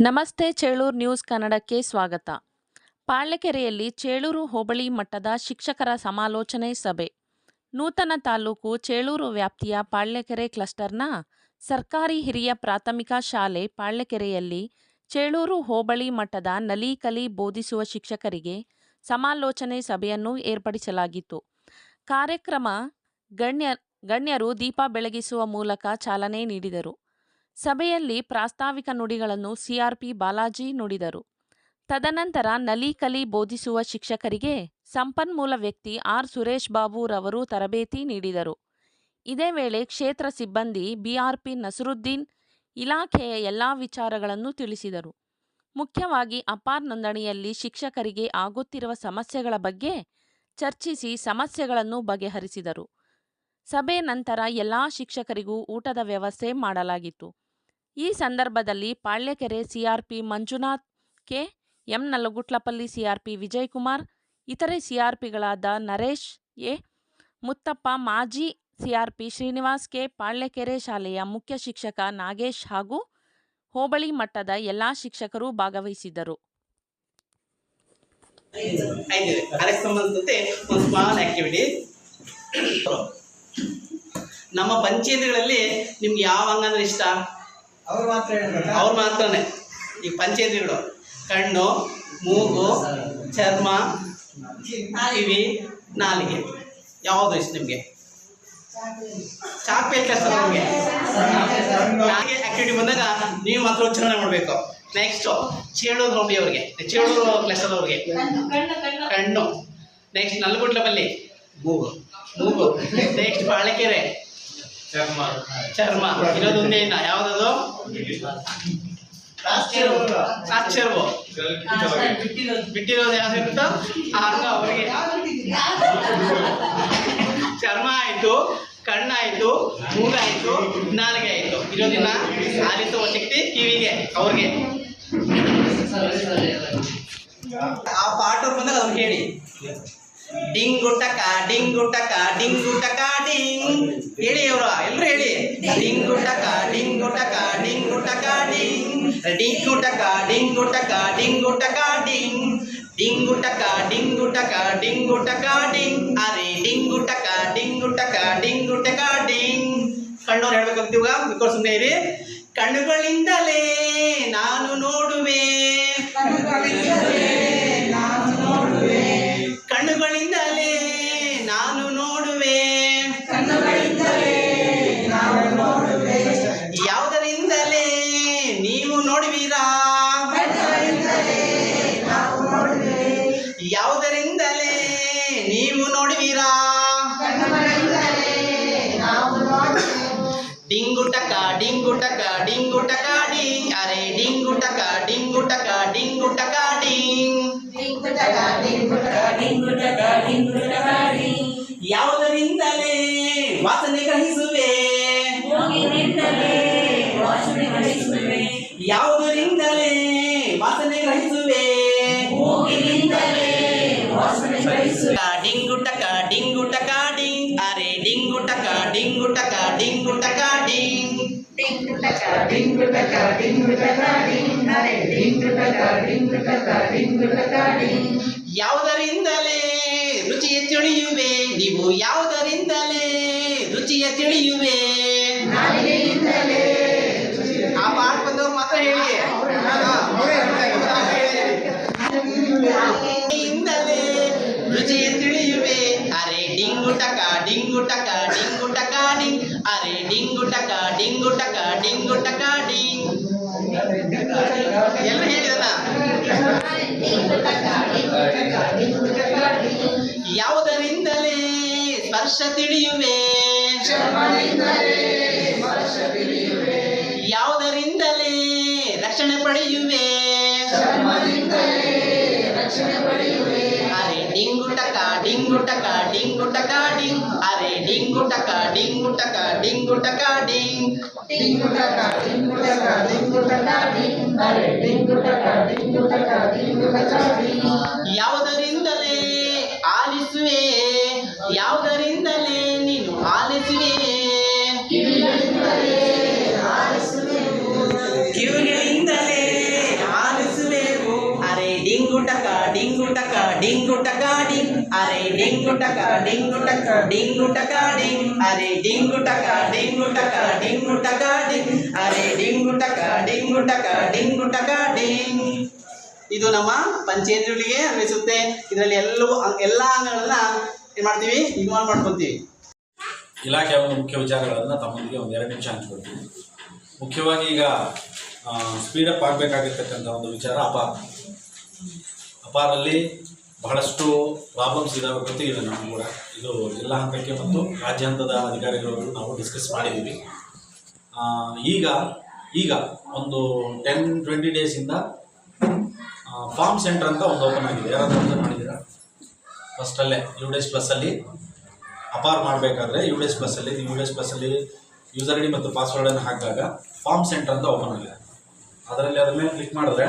ನಮಸ್ತೆ ಚೇಳೂರು ನ್ಯೂಸ್ ಕನ್ನಡಕ್ಕೆ ಸ್ವಾಗತ. ಪಾಳ್ಯಕೆರೆಯಲ್ಲಿ ಚೇಳೂರು ಹೋಬಳಿ ಮಟ್ಟದ ಶಿಕ್ಷಕರ ಸಮಾಲೋಚನೆ ಸಭೆ. ನೂತನ ತಾಲೂಕು ಚೇಳೂರು ವ್ಯಾಪ್ತಿಯ ಪಾಳ್ಯಕೆರೆ ಕ್ಲಸ್ಟರ್ನ ಸರ್ಕಾರಿ ಹಿರಿಯ ಪ್ರಾಥಮಿಕ ಶಾಲೆ ಪಾಳ್ಯಕೆರೆಯಲ್ಲಿ ಚೇಳೂರು ಹೋಬಳಿ ಮಟ್ಟದ ನಲಿಕಲಿ ಬೋಧಿಸುವ ಶಿಕ್ಷಕರಿಗೆ ಸಮಾಲೋಚನೆ ಸಭೆಯನ್ನು ಏರ್ಪಡಿಸಲಾಗಿತ್ತು. ಕಾರ್ಯಕ್ರಮ ಗಣ್ಯ, ಗಣ್ಯರು ದೀಪ ಬೆಳಗಿಸುವ ಮೂಲಕ ಚಾಲನೆ ನೀಡಿದರು. ಸಭೆಯಲ್ಲಿ ಪ್ರಾಸ್ತಾವಿಕ ನುಡಿಗಳನ್ನು ಸಿಆರ್ಪಿ ಬಾಲಾಜಿ ನುಡಿದರು. ತದನಂತರ ನಲಿ ಕಲಿ ಬೋಧಿಸುವ ಶಿಕ್ಷಕರಿಗೆ ಸಂಪನ್ಮೂಲ ವ್ಯಕ್ತಿ ಆರ್. ಸುರೇಶ್ ಬಾಬುರವರು ತರಬೇತಿ ನೀಡಿದರು. ಇದೇ ವೇಳೆ ಕ್ಷೇತ್ರ ಸಿಬ್ಬಂದಿ ಬಿಆರ್ಪಿ ನಸರುದ್ದೀನ್ ಇಲಾಖೆಯ ಎಲ್ಲ ವಿಚಾರಗಳನ್ನು ತಿಳಿಸಿದರು. ಮುಖ್ಯವಾಗಿ ಅಪಾರ್ ನೋಂದಣಿಯಲ್ಲಿ ಶಿಕ್ಷಕರಿಗೆ ಆಗುತ್ತಿರುವ ಸಮಸ್ಯೆಗಳ ಬಗ್ಗೆ ಚರ್ಚಿಸಿ ಸಮಸ್ಯೆಗಳನ್ನು ಬಗೆಹರಿಸಿದರು. ಸಭೆ ನಂತರ ಎಲ್ಲ ಶಿಕ್ಷಕರಿಗೂ ಊಟದ ವ್ಯವಸ್ಥೆ ಮಾಡಲಾಗಿತ್ತು. ಈ ಸಂದರ್ಭದಲ್ಲಿ Palyakere CRP Manjunath K M Nallagutlapalli CRP Vijayakumar, ಇತರೆ ಸಿಆರ್ಪಿಗಳಾದ ನರೇಶ್ ಎ ಮುತ್ತಪ್ಪ, ಮಾಜಿ ಸಿಆರ್ಪಿ ಶ್ರೀನಿವಾಸ್ ಕೆ ಪಾಳ್ಯಕೆರೆ ಶಾಲೆಯ ಮುಖ್ಯ ಶಿಕ್ಷಕ ನಾಗೇಶ್ ಹಾಗೂ ಹೋಬಳಿ ಮಟ್ಟದ ಎಲ್ಲ ಶಿಕ್ಷಕರು ಭಾಗವಹಿಸಿದ್ದರು ನಮ್ಮ ಪಂಚಾಯತಿಗಳಲ್ಲಿ ನಿಮ್ಗೆ ಯಾವ ಅಂಗ ಇಷ್ಟ? ಅವ್ರು ಮಾತ್ರ ಅವ್ರು ಮಾತ್ರನೇ. ಈ ಪಂಚೇಂದ್ರಿಗಳು ಕಣ್ಣು ಮೂಗು ಚರ್ಮ ಕಿವಿ ನಾಲಿಗೆ. ಯಾವುದು ಇಷ್ಟ ನಿಮಗೆ? ಚಾಪೆ ಕೆಲಸ ನಮಗೆ. ನಾಲಿಗೆ ಆಕ್ಟಿವಿಟಿ ಬಂದಾಗ ನೀವು ಮಾತ್ರ ಉಚ್ಚಾರಣೆ ಮಾಡಬೇಕು. ನೆಕ್ಸ್ಟ್ ಚೇಳೂರು ರೋಬಿ ಅವ್ರಿಗೆ. ಚೇಳೂರು ಕ್ಲಸ್ಟರ್ ಅವ್ರಿಗೆ ಕಣ್ಣು ನೆಕ್ಸ್ಟ್ ನಲ್ಗುಡ್ಲಬಲ್ಲಿ ಮೂಗು. ಮೂಗು. ನೆಕ್ಸ್ಟ್ ಬಾಳೆಕೆರೆ. ಚರ್ಮ. ಚರ್ಮ. ಇರೋದೊಂದೇ ಇನ್ನ ಯಾವ್ದದು ಬಿಟ್ಟಿರೋದು ಯಾವ್ದು ಅವರಿಗೆ. ಚರ್ಮ ಆಯ್ತು ಕಣ್ಣಾಯ್ತು ಮೂಗಾಯ್ತು ನಾಲಿಗೆ ಆಯ್ತು. ಇರೋದಿನ ಆಲಿಸುವ ಶಕ್ತಿ ಕಿವಿಗೆ ಅವ್ರಿಗೆ. ಆ ಪಾಠ ಬಂದಾಗ ಅವ್ರು ಹೇಳಿ. ಡಿಂಗುಟಕ ಡಿಂಗುಟಕ ಡಿಂಗುಟಕ ಡಿಂಗ್ ಹೇಳಿ ಅವರು ಎಲ್ಲರೂ ಹೇಳಿ ಡಿಂಗುಟಕ ಡಿಂಗುಟಕ ಡಿಂಗುಟಕ ಡಿಂಗ್ ಡಿಂಗುಟಕ ಡಿಂಗುಟಕ ಡಿಂಗುಟಕ ಡಿಂಗ್ ಡಿಂಗುಟಕ ಡಿಂಗುಟಕ ಡಿಂಗುಟಕ ಡಿಂಗ್ ಅರೆ ಡಿಂಗುಟಕ ಡಿಂಗುಟಕ ಡಿಂಗುಟಕ ಡಿಂಗ್ ಕಣ್ಣವ್ರು ಹೇಳ್ಬೇಕಾಗ್ತೀವ ಬಿಕಾಸ್ ಸುಮ್ಮನೆ ಇರಿ ಕಣ್ಣುಗಳಿಂದಲೇ ನಾನು ನೋಡುವೆ ನೋಡುವಿರಾ ಯಾವುದರಿಂದಲೇ ನೀವು ನೋಡುವಿರಾ ಡಿಂಗುಟಕ ಡಿಂಗುಟಕ ಡಿಂಗುಟಕ ಡಿಂಗ್ ಅರೆ, ಡಿಂಗುಟಕ ಡಿಂಗುಟಕ ಡಿಂಗುಟಕ ಡಿಂಗ್ ಯಾವುದರಿಂದಲೇ ವಾಸನೆ ಗ್ರಹಿಸುವೆ? ಯಾವುದರಿಂದಲೇ ವಾಸನೆ ಗ್ರಹಿಸುವೆ? ಡಿಂಗುಟಕ ಡಿಂಗುಟಕ ಡಿಂಗ್. ಅರೆ ಡಿಂಗುಟಕ ಡಿಂಗುಟಕ ಡಿಂಗುಟಕ ಡಿಂಗ್. ಯಾವುದರಿಂದಲೇ ರುಚಿಯ ತಿಳಿಯುವೆ? ನೀವು ಯಾವುದರಿಂದಲೇ ರುಚಿಯ ತಿಳಿಯುವೆ? ನಾಲಿಗೆಯಿಂದಲೇ ಹೇಳಿ ತಿಳಿಯುವೆ ಅರೆ ಡಿಂಗುಟಕ ಡಿಂಗುಟಕ ಡಿಂಗುಟಕ ಡಿಂಗ್ ಅರೆ ಡಿಂಗುಟಕ ಡಿಂಗುಟಕ ಡಿಂಗುಟಕ ಡಿಂಗ್ ಎಲ್ಲ ಹೇಳಿದಲ್ಲ ಯಾವುದರಿಂದಲೇ ಸ್ಪರ್ಶ ತಿಳಿಯುವೆ? ರಕ್ಷಣೆ ಪಡೆಯುವೆ ಅರೆ ಡಿಂಗುಟಕ ಡಿಂಗುಟಕ ಡಿಂಗುಟಕ ಡಿಂಗ್ ಅರೆ ಡಿಂಗುಟಕ ಡಿಂಗುಟಕ ಡಿಂಗುಟಕ ಡಿಂಗ್ ಯಾವುದರಿಂದಲೇ ಡಿಂಗ್ ಅರೆ ಡಿಂಗು ಟಕ ಡಿಂಗು ಟಕ ಡಿಂಗು ಟಕ ಡಿಂಗ್ ಅರೆ ಡಿಂಗು ಟಕ ಡಿಂಗು ಟಕ ಡಿಂಗು ಟಕ ಡಿಂಗ್ ಇದು ನಮ್ಮ ಪಂಚೇಂದ್ರಿಗಳಿಗೆ ಅನ್ವಯಿಸುತ್ತೆ. ಇದರಲ್ಲಿ ಎಲ್ಲವೂ ಎಲ್ಲ ಅಂಗಗಳನ್ನ ಏನು ಮಾಡ್ತೀವಿ? ಇನ್ವಾಲ್ವ್ ಮಾಡ್ಕೊತೀವಿ. ಇಲಾಖೆಯ ಒಂದು ಮುಖ್ಯ ವಿಚಾರಗಳನ್ನು ತಮ್ಮೊಂದಿಗೆ ಒಂದು ಎರಡು ನಿಮಿಷ ಹಂಚ್ಕೊಳ್ತೀನಿ ಮುಖ್ಯವಾಗಿ ಈಗ ಸ್ಪೀಡಪ್ ಆಗಬೇಕಾಗಿರ್ತಕ್ಕಂಥ ಒಂದು ವಿಚಾರ ಅಪಾರ. ಅಪಾರಲ್ಲಿ ಬಹಳಷ್ಟು ಪ್ರಾಬ್ಲಮ್ಸ್ ಇದಾವೆ ಇದೆ ನಮಗೂ ಕೂಡ. ಇದು ಜಿಲ್ಲಾ ಹಂತಕ್ಕೆ ಮತ್ತು ರಾಜ್ಯ ಹಂತದ ಅಧಿಕಾರಿಗಳವರು ನಾವು ಡಿಸ್ಕಸ್ ಮಾಡಿದ್ದೀವಿ. ಈಗ ಈಗ ಒಂದು ಟೆನ್ ಟ್ವೆಂಟಿ ಡೇಸಿಂದ ಫಾರ್ಮ್ ಸೆಂಟರ್ ಅಂತ ಒಂದು ಓಪನ್ ಆಗಿದೆ. ಯಾರಾದರೂ ಮಾಡಿದ್ದೀರಾ? ಫಸ್ಟಲ್ಲೇ ಯು ಡೇಸ್ ಪ್ಲಸ್ಸಲ್ಲಿ ಅಪಾರ್ ಮಾಡಬೇಕಾದ್ರೆ ಯು ಎಸ್ ಪ್ಲಸ್ಸಲ್ಲಿ ಯು ಎಸ್ ಪ್ಲಸ್ಸಲ್ಲಿ ಯೂಸರ್ ಐ ಡಿ ಮತ್ತು ಪಾಸ್ವರ್ಡನ್ನು ಹಾಕಿದಾಗ ಫಾರ್ಮ್ ಸೆಂಟರ್ ಅಂತ ಓಪನ್ ಆಗಿದೆ. ಅದರಲ್ಲಿ ಅದರ ಮೇಲೆ ಕ್ಲಿಕ್ ಮಾಡಿದ್ರೆ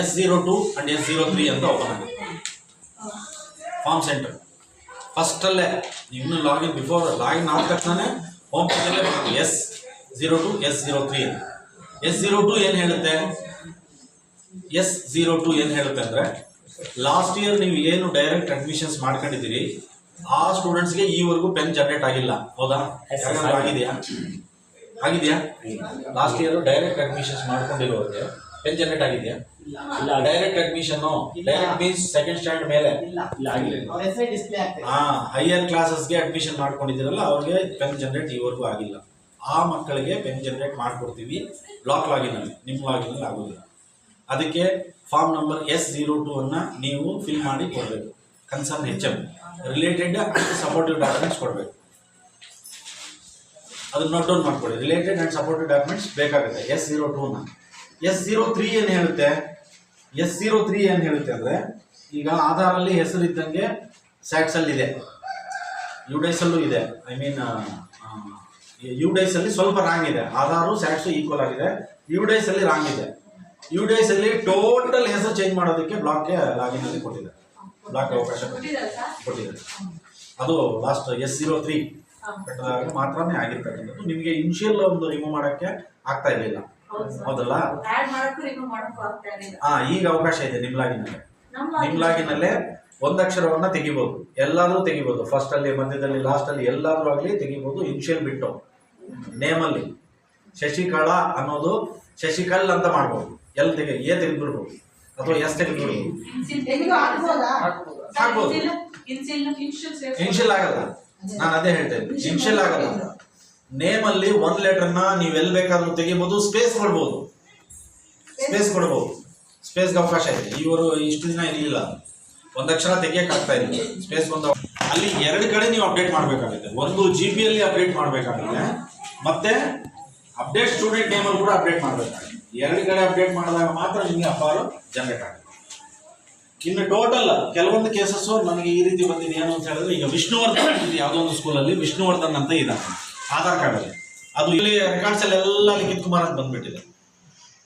S zero two and S zero three ಅಂತ ಓಪನ್ ಆಗಿದೆ ಫಾರ್ಮ್ ಸೆಂಟರ್ ಫಸ್ಟಲ್ಲೇ ಇನ್ನು ಲಾಗಿನ್ ಬಿಫೋರ್ ಲಾಗಿನ್ ಆದ ತಕ್ಷಣನೇ ಹೋಮ್ ಪೇಜಲ್ಲೇ ಬರುತ್ತೆ. S zero two S zero three ಅಂತ. ಎಸ್ ಝೀರೋ ಟು ಏನು ಹೇಳುತ್ತೆ? ಎಸ್ ಜೀರೋ ಟು ಏನು ಹೇಳುತ್ತೆ ಅಂದರೆ ಲಾಸ್ಟ್ ಇಯರ್ ನೀವು ಏನು ಡೈರೆಕ್ಟ್ ಅಡ್ಮಿಷನ್ಸ್ ಮಾಡ್ಕೊಂಡಿದ್ದೀರಿ ಆ ಸ್ಟೂಡೆಂಟ್ಸ್ಗೆ ಈವರೆಗೂ ಪೆನ್ ಜನರೇಟ್ ಆಗಿಲ್ಲ. ಹೌದಾ? ಆಗಿದೆಯಾ? ಆಗಿದೆಯಾ? ಲಾಸ್ಟ್ ಇಯರ್ ಡೈರೆಕ್ಟ್ ಅಡ್ಮಿಷನ್ಸ್ ಮಾಡ್ಕೊಂಡಿರೋರಿಗೆ ಪೆನ್ ಜನರೇಟ್ ಆಗಿದೆಯಾ? ಇಲ್ಲ. Direct admission direct means second standard ಮೇಲೆ. ಆಗ್ತದೆ. ಹಾ ಹೈಯರ್ ಕ್ಲಾಸಸ್ಗೆ ಅಡ್ಮಿಷನ್ ಮಾಡ್ಕೊಂಡಿದ್ದೀರಲ್ಲ ಅವ್ರಿಗೆ ಪೆನ್ ಜನರೇಟ್ ಈವರೆಗೂ ಆಗಿಲ್ಲ. ಆ ಮಕ್ಕಳಿಗೆ ಪೆನ್ ಜನರೇಟ್ ಮಾಡ್ಕೊಡ್ತೀವಿ. ಬ್ಲಾಕ್ ಲಾಗಿನಲ್ಲಿ ನಿಮ್ಮ ಲಾಗಿನಲ್ಲಿ ಆಗೋದಿಲ್ಲ. ಅದಕ್ಕೆ form number S zero two ಅನ್ನ ನೀವು ಫಿಲ್ ಮಾಡಿ ಕೊಡಬೇಕು. Concern H M related supportive documents ಕೊಡಬೇಕು. ಅದನ್ನ ನೋಟ್ ಡೌನ್ ಮಾಡ್ಕೊಳ್ಳಿ. ರಿಲೇಟೆಡ್ ಅಂಡ್ ಸಪೋರ್ಟಿವ್ ಡಾಕ್ಯುಮೆಂಟ್ಸ್ ಬೇಕಾಗುತ್ತೆ. ಎಸ್ ಜೀರೋ ಟೂನ ಎಸ್ ಜೀರೋ ತ್ರೀ ಏನು ಹೇಳುತ್ತೆ? ಎಸ್ ಜೀರೋ ತ್ರೀ ಏನು ಹೇಳುತ್ತೆ ಅಂದರೆ ಈಗ ಆಧಾರಲ್ಲಿ ಹೆಸರಿದ್ದಂಗೆ ಸ್ಯಾಟ್ಸಲ್ಲಿದೆ ಯು ಡೈಸಲ್ಲೂ ಇದೆ ಐ ಮೀನ್ ಯು ಅಲ್ಲಿ ಸ್ವಲ್ಪ ರಾಂಗ್ ಇದೆ. ಆಧಾರು ಸ್ಯಾಟ್ಸು ಈಕ್ವಲ್ ಆಗಿದೆ. ಯು ಅಲ್ಲಿ ರಾಂಗ್ ಇದೆ. ಯು ಅಲ್ಲಿ ಟೋಟಲ್ ಹೆಸರು ಚೇಂಜ್ ಮಾಡೋದಕ್ಕೆ ಬ್ಲಾಕ್ಗೆ ಲಾಗಿನ್ ಅಲ್ಲಿ ಕೊಟ್ಟಿದೆ ಬ್ಲಾಕ್ ಅವಕಾಶ ಕೊಟ್ಟಿದೆ ಅದು ಲಾಸ್ಟ್ ಎಸ್ ಜೀರೋ ತ್ರೀ ಕಟ್ಟದಾಗ ಮಾತ್ರನೇ ಆಗಿರ್ತಕ್ಕಂಥದ್ದು. ನಿಮಗೆ ಇನ್ಶಿಯಲ್ ಒಂದು ರಿಮೂವ್ ಮಾಡೋಕ್ಕೆ ಆಗ್ತಾ ಇರಲಿಲ್ಲ. ಹೌದಲ್ಲ? ಹಾ ಈಗ ಅವಕಾಶ ಇದೆ ನಿಮ್ಮ ನಿಮ್ಲಾಗಿನಲ್ಲೇ ನಮ್ಮ ನಿಮ್ಮ ಲಾಗಿನಲ್ಲೇ. ಒಂದು ಅಕ್ಷರವನ್ನ ತೆಗಿಬೋದು. ಎಲ್ಲಾದ್ರೂ ತೆಗಿಬಹುದು ಫಸ್ಟ್ ಅಲ್ಲಿ ಮಧ್ಯದಲ್ಲಿ ಲಾಸ್ಟ್ ಅಲ್ಲಿ ಎಲ್ಲಾದ್ರೂ ಆಗಲಿ ತೆಗಿಬಹುದು ಇನಿಷಿಯಲ್ ಬಿಟ್ಟು. ನೇಮಲ್ಲಿ ಶಶಿಕಳ ಅನ್ನೋದು ಶಶಿಕಲ್ ಅಂತ ಮಾಡ್ಬೋದು. ಎಲ್ ತೆಗಿ ಎ ತೆಗೆದ್ಬಿಡ್ಬೋದು. ಅಥವಾ ಎಸ್ ತೆಗೆದ್ಬಿಡ್ಬೋದು. ಹಾಕ್ಬೋದಾ? ಇನ್ಶಿಯಲ್ ಇನಿಷಿಯಲ್ ಆಗಲ್ಲ. ನಾನು ಅದೇ ಹೇಳ್ತಾ ಇದ್ದೀನಿ ಇನಿಷಿಯಲ್ ಆಗಲ್ಲ. ನೇಮಲ್ಲಿ ಒಂದ್ ಲೆಟರ್ನ ನೀವು ಎಲ್ಲಿ ಬೇಕಾದ್ರೂ ತೆಗಿಬೋದು ಸ್ಪೇಸ್ ಕೊಡ್ಬೋದು. ಸ್ಪೇಸ್ ಕೊಡ್ಬೋದು. ಸ್ಪೇಸ್ಗೆ ಅವಕಾಶ ಇದೆ. ಇವರು ಇಷ್ಟು ದಿನ ಇರಲಿಲ್ಲ. ಒಂದಕ್ಷರ ತೆಗಿಯಕ್ ಆಗ್ತಾ ಇಲ್ಲ ಸ್ಪೇಸ್ ಒಂದು ಅಲ್ಲಿ ಎರಡು ಕಡೆ ನೀವು ಅಪ್ಡೇಟ್ ಮಾಡಬೇಕಾಗುತ್ತೆ. ಒಂದು ಜಿ ಪಿ ಅಲ್ಲಿ ಅಪ್ಡೇಟ್ ಮಾಡಬೇಕಾಗುತ್ತೆ. ಮತ್ತೆ ಅಪ್ಡೇಟ್ ಸ್ಟೂಡೆಂಟ್ ನೇಮಲ್ಲಿ ಕೂಡ ಅಪ್ಡೇಟ್ ಮಾಡಬೇಕಾಗುತ್ತೆ. ಎರಡು ಕಡೆ ಅಪ್ಡೇಟ್ ಮಾಡಿದಾಗ ಮಾತ್ರ ನಿಮಗೆ ಅಪಾರು ಜನರೇಟ್ ಆಗುತ್ತೆ. ಇನ್ನು ಟೋಟಲ್ ಕೆಲವೊಂದು ಕೇಸಸ್ಸು ನನಗೆ ಈ ರೀತಿ ಬಂದಿದೆ, ಏನು ಅಂತ ಹೇಳಿದ್ರೆ, ಈಗ ವಿಷ್ಣುವರ್ಧನ್ ಯಾವುದೋ ಒಂದು ಸ್ಕೂಲಲ್ಲಿ ವಿಷ್ಣುವರ್ಧನ್ ಅಂತ ಇದ್ದಾನೆ ಆಧಾರ್ ಕಾರ್ಡಲ್ಲಿ ಅದು ಇಲ್ಲಿ ರೆಕಾರ್ಡ್ಸ್ ಎಲ್ಲ ಲಿಖಿತ್ ಕುಮಾರ್ ಅಂತ ಬಂದ್ಬಿಟ್ಟಿದೆ.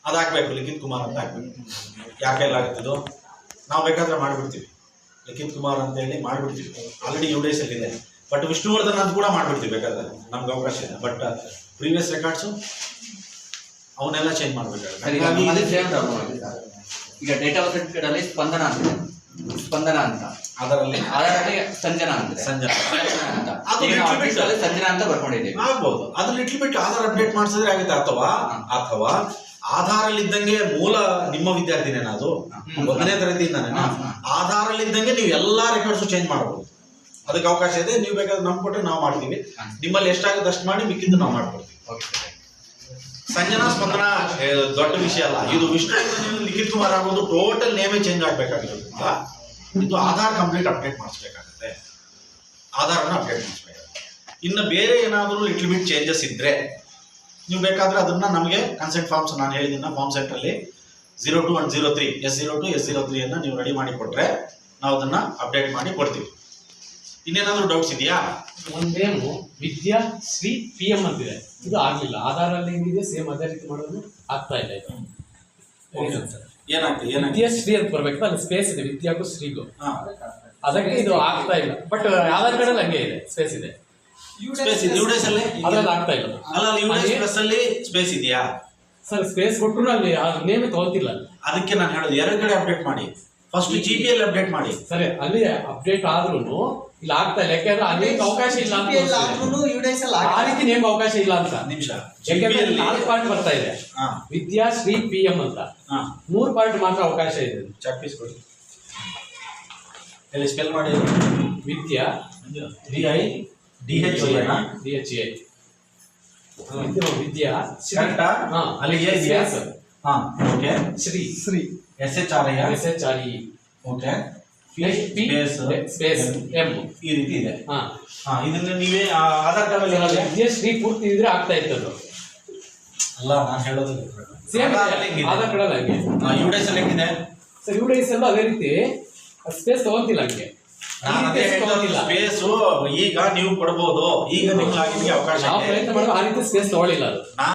ಅದು ಹಾಕ್ಬೇಕು ಲಿಖಿತ್ ಕುಮಾರ್ ಅಂತ ಹಾಕ್ಬೇಕು ಯಾಕೆ ಎಲ್ಲ ಆಗುತ್ತಿದ್ದು ನಾವು ಬೇಕಾದ್ರೆ ಮಾಡಿಬಿಡ್ತೀವಿ. ಲಿಖಿತ್ ಕುಮಾರ್ ಅಂತ ಹೇಳಿ ಮಾಡಿಬಿಡ್ತೀವಿ. ಆಲ್ರೆಡಿ ಯು ಡೇಸ್ ಇದೆ ಬಟ್ ವಿಷ್ಣುವರ್ಧನ್ ಅಂತ ಕೂಡ ಮಾಡಿಬಿಡ್ತೀವಿ ಬೇಕಾದ್ರೆ. ನಮ್ಗೆ ಅವಕಾಶ ಇದೆ ಬಟ್ ಪ್ರೀವಿಯಸ್ ರೆಕಾರ್ಡ್ಸು ಅವನ್ನೆಲ್ಲ ಚೇಂಜ್ ಮಾಡಬೇಕಾಗುತ್ತೆ. ಈಗ ಡೇಟಾ ಸರ್ಟಿಫಿಕೇಟ್ ಅಲ್ಲಿ ಸ್ಪಂದನ ಅಂತ ಸ್ಪಂದನ ಅಂತ. ಅದರಲ್ಲಿ ಅದರಲ್ಲಿ ಸಂಜನಾ ಅಂತ ಸಂಜನ. ಅಂತ. ಅದು ಈಗ ನಾವು little bit- office ಅಲ್ಲಿ ಸಂಜನಾ ಅಂತ ಬರ್ಕೊಂಡಿದ್ದೀವಿ. ಆಗ್ಬೋದು. ಅದು ಲಿಟ್ಲ್ ಬಿಟ್ ಆಧಾರ್ ಅಪ್ಡೇಟ್ ಮಾಡಿಸಿದ್ರೆ ಆಗುತ್ತೆ ಅಥವಾ ಅಥವಾ ಆಧಾರಲ್ಲಿ ಇದ್ದಂಗೆ ಮೂಲ ನಿಮ್ಮ ವಿದ್ಯಾರ್ಥಿನೇನ ಅದು? ಹ್ಮ್. ಒಂದನೇ ತರಗತಿಯಿಂದ ಹಾ, ಹಾ. ಆಧಾರಲ್ಲಿ ಇದ್ದಂಗೆ ನೀವು ಎಲ್ಲಾ ರೆಕಾರ್ಡ್ಸ್ ಚೇಂಜ್ ಮಾಡಬಹುದು ಅದಕ್ಕೆ ಅವಕಾಶ ಇದೆ. ನೀವು ಬೇಕಾದ್ರೆ ನಮ್ ಕೊಟ್ಟರೆ ನಾವು ಮಾಡ್ತೀವಿ. ಹಾ. ನಿಮ್ಮಲ್ಲಿ ಎಷ್ಟಾಗುತ್ತೆ ಅಷ್ಟು ಮಾಡಿ ಮಿಕ್ಕಿದ್ದು ನಾವು ಮಾಡ್ಕೊಡ್ತೀವಿ. ಓಕೆ ಸಂಜನಾ ಸ್ಪಂದನ ದೊಡ್ಡ ವಿಷಯ ಅಲ್ಲ. ಇದು ವಿಷ್ಣು ಲಿಖಿತ್ ಕುಮಾರ್ ಆಗೋದು ಟೋಟಲ್ ನೇಮೇ ಚೇಂಜ್ ಆಗ್ಬೇಕಾಗಿರೋದ್ರಿಂದ ಇದು ಆಧಾರ್ ಕಂಪ್ಲೀಟ್ ಅಪ್ಡೇಟ್ ಮಾಡಿಸ್ಬೇಕಾಗುತ್ತೆ. ಆಧಾರನ ಅಪ್ಡೇಟ್ ಮಾಡಿಸ್ಬೇಕಾಗುತ್ತೆ. ಇನ್ನು ಬೇರೆ ಏನಾದರೂ ಲಿಟ್ಲ್ ಬಿಟ್ ಚೇಂಜಸ್ ಇದ್ರೆ ನೀವು ಬೇಕಾದ್ರೆ ಅದನ್ನ ನಮಗೆ ಕನ್ಸೆಂಟ್ ಫಾರ್ಮ್ಸ್ ನಾನು ಹೇಳಿದ್ದೀನಿ ಫಾರ್ಮ್ ಸೆಂಟ್ರಲ್ಲಿ zero two one zero three S zero two S zero ತ್ರೀಯನ್ನು ನೀವು ರೆಡಿ ಮಾಡಿ ಕೊಟ್ರೆ ನಾವು ಅದನ್ನ ಅಪ್ಡೇಟ್ ಮಾಡಿ ಕೊಡ್ತೀವಿ. ಇನ್ನೇನಾದರೂ ಡೌಟ್ಸ್ ಇದೆಯಾ? ಒಂದೇನು ವಿದ್ಯಾ ಶ್ರೀ ಪಿ ಎಂ ಅಂತಿದೆ. ಇದು ಆಗ್ಲಿಲ್ಲ. ಆಧಾರಲ್ಲಿ ಏನಿದೆ ಸೇಮ್ ಅದೇ ರೀತಿ ಮಾಡೋದು ಆಗ್ತಾ ಇಲ್ಲ ಇದು. ಏನಾಗ್ತದೆ ವಿದ್ಯಾ ಶ್ರೀ ಅಂತ ಬರ್ಬೇಕು. ಅಲ್ಲಿ ಸ್ಪೇಸ್ ಇದೆ ವಿದ್ಯಾಗೂ ಶ್ರೀಗೂ. ಅದಕ್ಕೆ ಇದು ಆಗ್ತಾ ಇಲ್ಲ. ಬಟ್ ಆಧಾರ್ ಕಾರ್ಡ್ ಅಲ್ಲಿ ಹಂಗೆ ಇದೆ ಸ್ಪೇಸ್ ಇದೆ. ಸ್ಪೇಸ್ ಇದೆ. ಯು ಡೇಸ್ ಅಲ್ಲಿ? ಅದ್ರಲ್ಲಿ ಆಗ್ತಾ ಇಲ್ಲ. ಅಲ್ಲ ಪ್ಲಸ್ ಅಲ್ಲಿ ಸ್ಪೇಸ್ ಇದೆಯಾ? ಸರ್ ಸ್ಪೇಸ್ ಕೊಟ್ಟರು ಅಲ್ಲಿ ನೇಮೇ ತಗೊಳ್ತಿಲ್ಲ ಅದಕ್ಕೆ ನಾನು ಹೇಳೋದು ಎರಡು ಕಡೆ ಅಪ್ಡೇಟ್ ಮಾಡಿ. ಫಸ್ಟ್ ಜಿ ಪಿ ಅಲ್ಲಿ ಅಪ್ಡೇಟ್ ಮಾಡಿ. ಸರಿ ಅಲ್ಲಿ ಅಪ್ಡೇಟ್ ಆದ್ರೂ ಇಲ್ಲ ಆಗ್ತಾ ಇಲ್ಲ. ಯಾಕೆಂದ್ರೆ ಅನೇಕ ಅವಕಾಶ ಇಲ್ಲ ಆ ರೀತಿ ನೇಮ್ ಅವಕಾಶ ಇಲ್ಲ ಅಂತ. ನಿಮಿಷ. ಯಾಕೆಂದ್ರೆ ಇಲ್ಲಿ ನಾಲ್ಕು ಪಾರ್ಟ್ ಬರ್ತಾ ಇದೆ. ವಿದ್ಯಾ ಶ್ರೀ ಪಿ ಎಂ ಅಂತ. ಮೂರು ಪಾರ್ಟ್ ಮಾತ್ರ ಅವಕಾಶ ಇದೆ. ಚಾಕ್ ಪೀಸ್ ಕೊಡಿ ಎಲ್ಲಿ ಸ್ಪೆಲ್ ಮಾಡಿ? Vidya D I D H D H A Vidya ಕರೆಕ್ಟಾ ಹಾ. ಅಲ್ಲಿ ಎ ಇದೆಯಾ Space. ಹಾ okay. Shri. Shri. S H R I S H R E okay. ಈ ರೀತಿ ಇದೆ. ಹಾ. ಹಾ ಇದನ್ನ ನೀವೇ ಆಧಾರ್ ಕಾರ್ಡ್ ಮೇಲೆ ಶ್ರೀ ಪೂರ್ತಿ ಇದ್ರೆ ಆಗ್ತಾ ಅದು ಅಲ್ಲ ನಾನು ಹೇಳೋದು ಸೇಮ್ ಆಧಾರ್ ಕಾರ್ಡ್ ಹಂಗೆ. ಯು ಡೇಸ್ ಅಲ್ಲಿ ಹೆಂಗಿದೆ ಸರ್ ಯು ಡೈಸ್ ಅಲ್ಲೂ ಅದೇ ರೀತಿ ಸ್ಪೇಸ್ ತಗೊಂತಿಲ್ಲ ಹಂಗೆ. ಸ್ಪೇಸು ಈಗ ನೀವು ಕೊಡ್ಬೋದು. ಈಗ ನಿಮ್ಗೆ ಅವಕಾಶ ಪ್ರಯತ್ನ ಆ ರೀತಿ ಸ್ಪೇಸ್ ತಗೊಳ್ಳಿಲ್ಲ ಅದು.